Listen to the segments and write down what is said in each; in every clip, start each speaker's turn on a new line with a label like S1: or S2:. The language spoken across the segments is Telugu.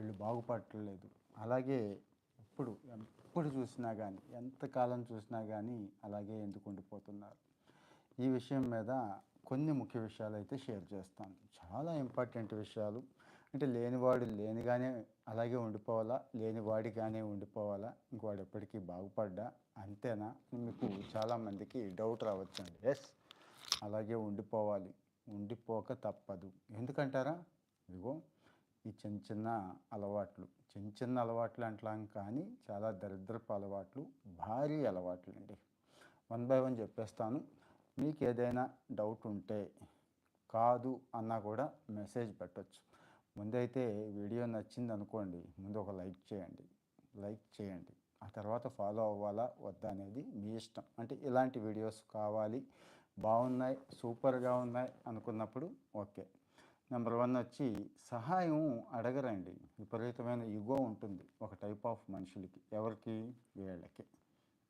S1: వీళ్ళు బాగుపడలేదు అలాగే ఇప్పుడు ఎప్పుడు చూసినా కానీ ఎంతకాలం చూసినా కానీ అలాగే ఎందుకు ఉండిపోతున్నారు? ఈ విషయం మీద కొన్ని ముఖ్య విషయాలు అయితే షేర్ చేస్తాను. చాలా ఇంపార్టెంట్ విషయాలు. అంటే లేనివాడు లేనిగానే అలాగే ఉండిపోవాలా? లేనివాడిగానే ఉండిపోవాలా? ఇంకోవాడు ఎప్పటికీ బాగుపడ్డా? అంతేనా? మీకు చాలామందికి డౌట్ రావచ్చండి. ఎస్ అలాగే ఉండిపోవాలి. ఉండిపోక తప్పదు. ఎందుకంటారా? ఇదిగో ఈ చిన్న చిన్న అలవాట్లు. చిన్న చిన్న అలవాట్లు అంటాం కానీ చాలా దరిద్రపు అలవాట్లు భారీ అలవాట్లు అండి వన్ బై వన్ చెప్పేస్తాను. మీకు ఏదైనా డౌట్ ఉంటే కాదు అన్నా కూడా మెసేజ్ పెట్టచ్చు. ముందైతే వీడియో నచ్చింది అనుకోండి ముందు ఒక లైక్ చేయండి. లైక్ చేయండి. ఆ తర్వాత ఫాలో అవ్వాలా వద్దా అనేది మీ ఇష్టం. అంటే ఇలాంటి వీడియోస్ కావాలి బాగున్నాయి సూపర్గా ఉన్నాయి అనుకున్నప్పుడు ఓకే. నెంబర్ వన్ వచ్చి సహాయం అడగరండి. విపరీతమైన ఇగో ఉంటుంది ఒక టైప్ ఆఫ్ మనుషులకి ఎవరికి? వీళ్ళకి.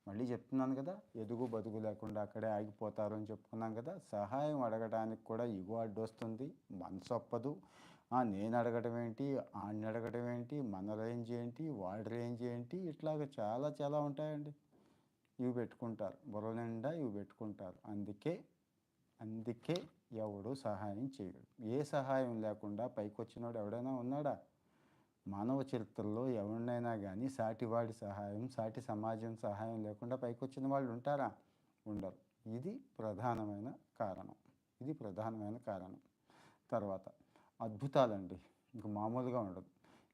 S1: మళ్ళీ చెప్తున్నాను కదా ఎదుగు బతుకు లేకుండా అక్కడే ఆగిపోతారు అని చెప్పుకున్నాం కదా సహాయం అడగడానికి కూడా ఇగో అడ్డొస్తుంది. మనసు ఒప్పదు. ఆ, నేను అడగడం ఏంటి? ఆడిని అడగడం ఏంటి? మన రేంజ్ ఏంటి? వాడి రేంజ్ ఏంటి? ఇట్లాగ చాలా చాలా ఉంటాయండి. ఇవి పెట్టుకుంటారు. బుర్ర నిండా ఇవి పెట్టుకుంటారు. అందుకే అందుకే ఎవడు సహాయం చేయడు. ఏ సహాయం లేకుండా పైకొచ్చినోడు ఎవడైనా ఉన్నాడా? మానవ చరిత్రలో ఎవరినైనా కానీ సాటివాడి సహాయం సాటి సమాజం సహాయం లేకుండా పైకి వచ్చిన వాళ్ళు ఉంటారా? ఉండరు. ఇది ప్రధానమైన కారణం. ఇది ప్రధానమైన కారణం. తర్వాత అద్భుతాలండి. ఇంక మామూలుగా ఉండదు.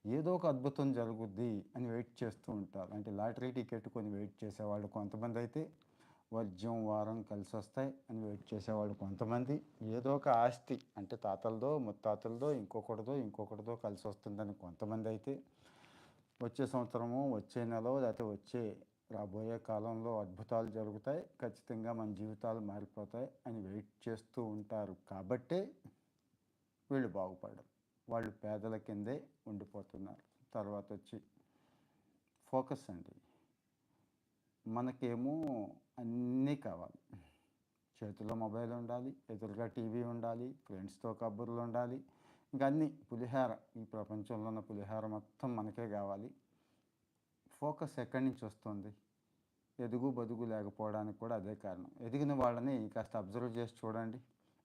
S1: ఏదో ఒక అద్భుతం జరుగుద్ది అని వెయిట్ చేస్తూ ఉంటారు. అంటే లాటరీ టికెట్ కొని వెయిట్ చేసేవాళ్ళు కొంతమంది అయితే వర్జ్యం వారం కలిసి వస్తాయి అని వెయిట్ చేసేవాళ్ళు కొంతమంది. ఏదో ఒక ఆస్తి అంటే తాతలదో ముత్తాతలదో ఇంకొకటిదో ఇంకొకటిదో కలిసి వస్తుందని కొంతమంది అయితే వచ్చే సంవత్సరము వచ్చే నెల లేకపోతే వచ్చే రాబోయే కాలంలో అద్భుతాలు జరుగుతాయి ఖచ్చితంగా మన జీవితాలు మారిపోతాయి అని వెయిట్ చేస్తూ ఉంటారు. కాబట్టే వీళ్ళు బాగుపడరు. వాళ్ళు పేదల కిందే ఉండిపోతున్నారు. తర్వాత వచ్చి ఫోకస్ అండి. మనకేమో అన్నీ కావాలి. చేతిలో మొబైల్ ఉండాలి ఎదురుగా టీవీ ఉండాలి ఫ్రెండ్స్తో కబుర్లు ఉండాలి. ఇంకా అన్నీ పులిహార. ఈ ప్రపంచంలో ఉన్న పులిహార మొత్తం మనకే కావాలి. ఫోకస్ ఎక్కడి నుంచి వస్తుంది? ఎదుగు బదుగు లేకపోవడానికి కూడా అదే కారణం. ఎదిగిన వాళ్ళని కాస్త అబ్జర్వ్ చేసి చూడండి.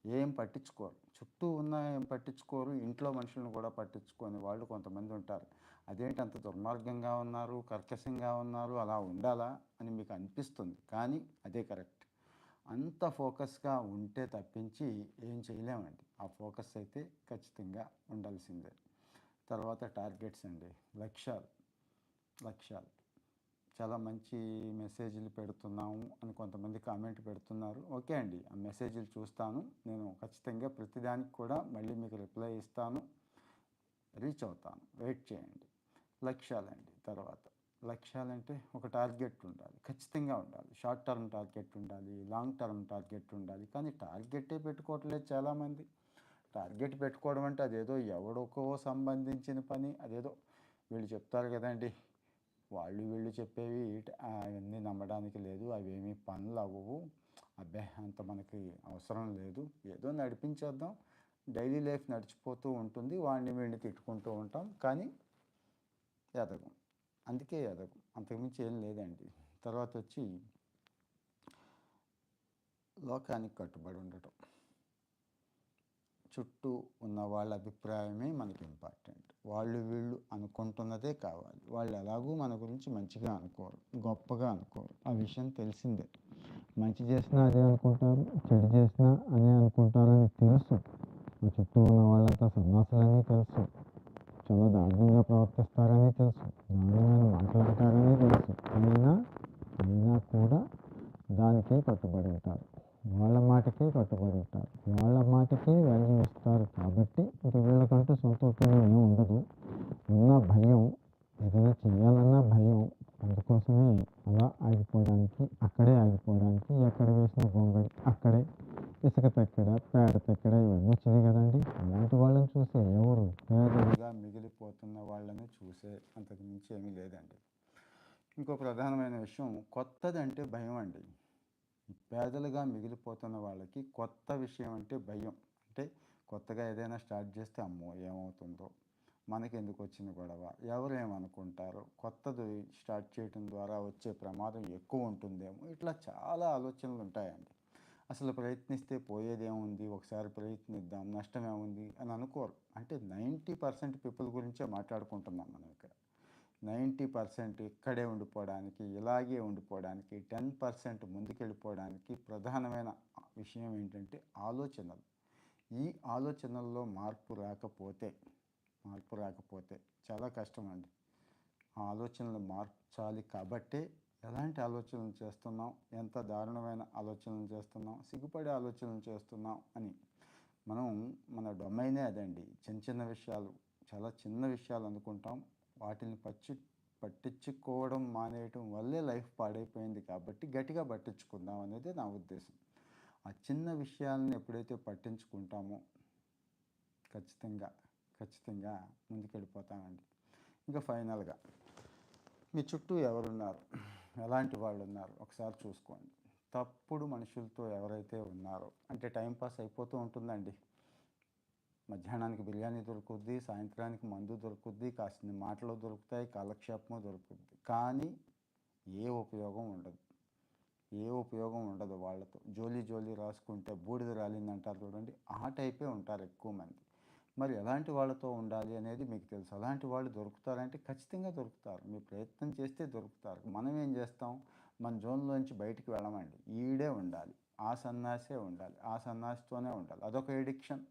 S1: ఏం పట్టించుకోరు. చుట్టూ ఉన్న ఏం పట్టించుకోరు ఇంట్లో మనుషులను కూడా పట్టించుకొని వాళ్ళు కొంతమంది ఉంటారు. అదేంటి అంత దుర్మార్గంగా ఉన్నారు కర్కశంగా ఉన్నారు అలా ఉండాలా అని మీకు అనిపిస్తుంది. కానీ అదే కరెక్ట్. అంత ఫోకస్గా ఉంటే తప్పించి ఏం చేయలేమండి. ఆ ఫోకస్ అయితే ఖచ్చితంగా ఉండాల్సిందే. తర్వాత టార్గెట్స్ అండి. లక్ష్యాలు. లక్ష్యాలు. చాలా మంచి మెసేజ్లు పెడుతున్నాము అని కొంతమంది కామెంట్ పెడుతున్నారు. ఓకే అండి ఆ మెసేజ్లు చూస్తాను. నేను ఖచ్చితంగా ప్రతిదానికి కూడా మళ్ళీ మీకు రిప్లై ఇస్తాను. రీచ్ అవుతాను. వెయిట్ చేయండి. లక్ష్యాలండి తర్వాత. లక్ష్యాలంటే ఒక టార్గెట్ ఉండాలి. ఖచ్చితంగా ఉండాలి. షార్ట్ టర్మ్ టార్గెట్ ఉండాలి లాంగ్ టర్మ్ టార్గెట్ ఉండాలి. కానీ టార్గెటే పెట్టుకోవట్లేదు చాలామంది. టార్గెట్ పెట్టుకోవడం అంటే అదేదో ఎవడొకో సంబంధించిన పని అదేదో వీళ్ళు చెప్తారు కదండి వాళ్ళు వీళ్ళు చెప్పేవి అవన్నీ నమ్మడానికి లేదు. అవేమీ పనులు అవ్వవు. అబ్బే అంత మనకి అవసరం లేదు. ఏదో నడిపించేద్దాం. డైలీ లైఫ్ నడిచిపోతూ ఉంటుంది. వాడిని వీడిని తిట్టుకుంటూ ఉంటాం. కానీ ఎదగం. అందుకే ఎదగం. అంతకుమించి ఏం లేదండి. తర్వాత వచ్చి లోకానికి కట్టుబడి ఉండటం. చుట్టూ ఉన్న వాళ్ళ అభిప్రాయమే మనకి ఇంపార్టెంట్ వాళ్ళు వీళ్ళు అనుకుంటున్నదే కావాలి. వాళ్ళు ఎలాగూ మన గురించి మంచిగా అనుకోరు గొప్పగా అనుకోరు. ఆ విషయం తెలిసిందే. మంచి చేసినా అదే అనుకుంటారు చెడు చేసినా అదే అనుకుంటారని తెలుసు. మా చుట్టూ ఉన్న వాళ్ళంతా సన్నాసులని తెలుసు. చాలా దారుణంగా ప్రవర్తిస్తారని తెలుసు. దారుణమైన మాట్లాడతారని తెలుసు. అయినా అయినా కూడా దానికే కట్టుబడి ఉంటారు. వాళ్ళ మాటకే కట్టుబడి ఉంటారు వాళ్ళ మాటకే వాల్యూ ఇస్తారు కాబట్టి ఇంకా వీళ్ళకంటూ సొంత ఏమి ఉండదు. ఉన్న భయం ఏదైనా చేయాలన్నా భయం. అందుకోసమే అలా ఆగిపోవడానికి అక్కడే ఆగిపోవడానికి ఎక్కడ వేసిన గొంగళి అక్కడే ఇసుక తక్కడ పేడ తక్కడ ఇవన్నీ వచ్చినాయి కదండి. అలాంటి వాళ్ళని చూసే ఎవరు పేదలుగా మిగిలిపోతున్న వాళ్ళని చూసే అంతకు మించి ఏమీ లేదండి. ఇంకో ప్రధానమైన విషయం కొత్తది అంటే భయం అండి. పేదలుగా మిగిలిపోతున్న వాళ్ళకి కొత్త విషయం అంటే భయం. అంటే కొత్తగా ఏదైనా స్టార్ట్ చేస్తే అమ్మో ఏమవుతుందో మనకెందుకు వచ్చింది గొడవ ఎవరేమనుకుంటారు కొత్తది స్టార్ట్ చేయడం ద్వారా వచ్చే ప్రమాదం ఎక్కువ ఉంటుందేమో ఇట్లా చాలా ఆలోచనలు ఉంటాయండి. అసలు ప్రయత్నిస్తే పోయేదేముంది ఒకసారి ప్రయత్నిద్దాం నష్టమేముంది అని అనుకోరు. అంటే నైంటీ పర్సెంట్ పీపుల్ గురించే మాట్లాడుకుంటున్నాం మనం ఇక్కడ. నైంటీ పర్సెంట్ ఇక్కడే ఉండిపోవడానికి ఇలాగే ఉండిపోవడానికి టెన్ పర్సెంట్ ముందుకెళ్ళిపోవడానికి ప్రధానమైన విషయం ఏంటంటే ఆలోచనలు. ఈ ఆలోచనల్లో మార్పు రాకపోతే మార్పు రాకపోతే చాలా కష్టం అండి ఆ ఆలోచనలు మార్చాలి కాబట్టే ఎలాంటి ఆలోచనలు చేస్తున్నాం ఎంత దారుణమైన ఆలోచనలు చేస్తున్నాం సిగ్గుపడే ఆలోచనలు చేస్తున్నాం అని మనం మన డొమైనే అదండి. చిన్న చిన్న విషయాలు చాలా చిన్న విషయాలు అనుకుంటాం. వాటిని పచ్చి పట్టించుకోవడం మానేయటం వల్లే లైఫ్ పాడైపోయింది కాబట్టి గట్టిగా పట్టించుకుందాం అనేది నా ఉద్దేశం. ఆ చిన్న విషయాలను ఎప్పుడైతే పట్టించుకుంటామో ఖచ్చితంగా ఖచ్చితంగా ముందుకెళ్ళిపోతామండి ఇంకా ఫైనల్గా మీ చుట్టూ ఎవరున్నారు? ఎలాంటి వాళ్ళు ఉన్నారు ఒకసారి చూసుకోండి. తప్పుడు మనుషులతో ఎవరైతే ఉన్నారో అంటే టైంపాస్ అయిపోతూ ఉంటుందండి. మధ్యాహ్నానికి బిర్యానీ దొరుకుద్ది సాయంత్రానికి మందు దొరుకుద్ది కాసిన మాటలు దొరుకుతాయి కాలక్షేపము దొరుకుద్ది. కానీ ఏ ఉపయోగం ఉండదు. ఏ ఉపయోగం ఉండదు వాళ్ళతో. జోలి జోలి రాసుకుంటే బూడిద రాలిందంటారు చూడండి. ఆ టైపే ఉంటారు ఎక్కువ మంది. మరి ఎలాంటి వాళ్ళతో ఉండాలి అనేది మీకు తెలుసు. అలాంటి వాళ్ళు దొరుకుతారంటే ఖచ్చితంగా దొరుకుతారు. మీ ప్రయత్నం చేస్తే దొరుకుతారు. మనం ఏం చేస్తాం? మన జోన్లోంచి బయటికి వెళ్ళమండి. ఈడే ఉండాలి. ఆ సన్నాసే ఉండాలి. ఆ సన్నాసితోనే ఉండాలి. అదొక ఎడిక్షన్.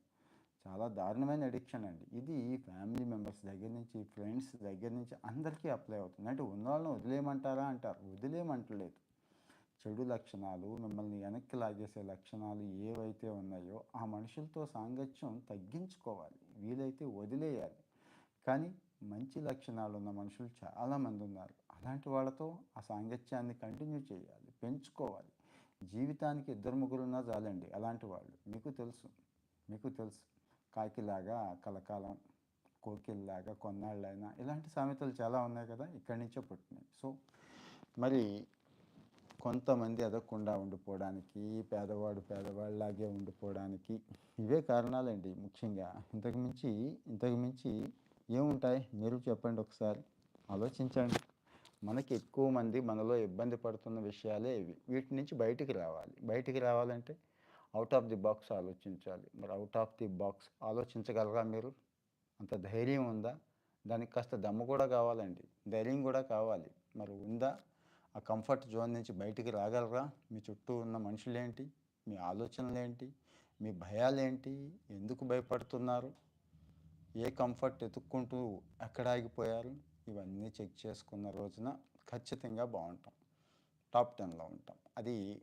S1: చాలా దారుణమైన ఎడిక్షన్ అండి. ఇది ఫ్యామిలీ మెంబర్స్ దగ్గర నుంచి ఫ్రెండ్స్ దగ్గర నుంచి అందరికీ అప్లై అవుతుంది. అంటే ఉన్న వాళ్ళని వదిలేయమంటారా అంటారు. వదిలేయమంటలేదు. చెడు లక్షణాలు మిమ్మల్ని వెనక్కి లాగేసే లక్షణాలు ఏవైతే ఉన్నాయో ఆ మనుషులతో సాంగత్యం తగ్గించుకోవాలి. వీలైతే వదిలేయాలి. కానీ మంచి లక్షణాలు ఉన్న మనుషులు చాలామంది ఉన్నారు. అలాంటి వాళ్ళతో ఆ సాంగత్యాన్ని కంటిన్యూ చేయాలి. పెంచుకోవాలి. జీవితానికి ఇద్దరు ముగ్గురున్నా చాలండి అలాంటి వాళ్ళు. మీకు తెలుసు. మీకు తెలుసు. కాకిలాగా కలకాలం కోకిల్లాగా కొన్నాళ్ళైనా ఇలాంటి సామెతలు చాలా ఉన్నాయి కదా ఇక్కడి నుంచే పుట్టినాయి సో మరి కొంతమంది ఎదగకుండా ఉండిపోవడానికి పేదవాడు పేదవాళ్ళలాగే ఉండిపోవడానికి ఇవే కారణాలండి ముఖ్యంగా. ఇంతకుమించి ఇంతకుమించి ఏముంటాయి? మీరు చెప్పండి ఒకసారి. ఆలోచించండి. మనకి ఎక్కువ మంది మనలో ఇబ్బంది పడుతున్న విషయాలే ఇవి. వీటి నుంచి బయటికి రావాలి. బయటికి రావాలంటే అవుట్ ఆఫ్ ది బాక్స్ ఆలోచించాలి. మరి అవుట్ ఆఫ్ ది బాక్స్ ఆలోచించగలరా మీరు? అంత ధైర్యం ఉందా? దానికి కాస్త దమ్ము కూడా కావాలండి. ధైర్యం కూడా కావాలి. మరి ఉందా? ఆ కంఫర్ట్ జోన్ నుంచి బయటికి రాగలరా? మీ చుట్టూ ఉన్న మనుషులేంటి? మీ ఆలోచనలు ఏంటి మీ భయాలేంటి? ఎందుకు భయపడుతున్నారు? ఏ కంఫర్ట్ ఎతుక్కుంటూ ఎక్కడ ఆగిపోయారు? ఇవన్నీ చెక్ చేసుకున్న రోజున ఖచ్చితంగా బాగుంటాం. టాప్ టెన్లో ఉంటాం. అది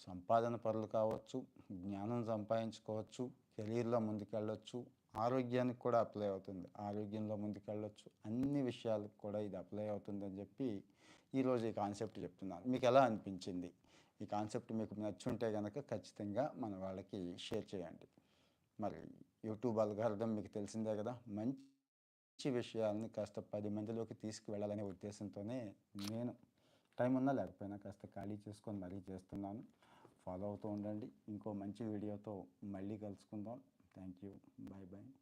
S1: సంపాదన పరులు కావచ్చు జ్ఞానం సంపాదించుకోవచ్చు కెరీర్లో ముందుకెళ్ళొచ్చు ఆరోగ్యానికి కూడా అప్లై అవుతుంది. ఆరోగ్యంలో ముందుకెళ్ళొచ్చు. అన్ని విషయాలకు కూడా ఇది అప్లై అవుతుందని చెప్పి ఈరోజు ఈ కాన్సెప్ట్ చెప్తున్నాను మీకు ఎలా అనిపించింది? ఈ కాన్సెప్ట్ మీకు నచ్చుంటే కనుక ఖచ్చితంగా మన వాళ్ళకి షేర్ చేయండి. మరి యూట్యూబ్ అల్గారడం మీకు తెలిసిందే కదా? మంచి విషయాలని కాస్త పది మందిలోకి తీసుకువెళ్ళాలనే ఉద్దేశంతోనే నేను టైం ఉన్నా లేకపోయినా కాస్త ఖాళీ చేసుకొని మరీ చేస్తున్నాను. ఫాలో అవుతూ ఉండండి. ఇంకో మంచి వీడియోతో మళ్ళీ కలుసుకుందాం. Thank you. Bye bye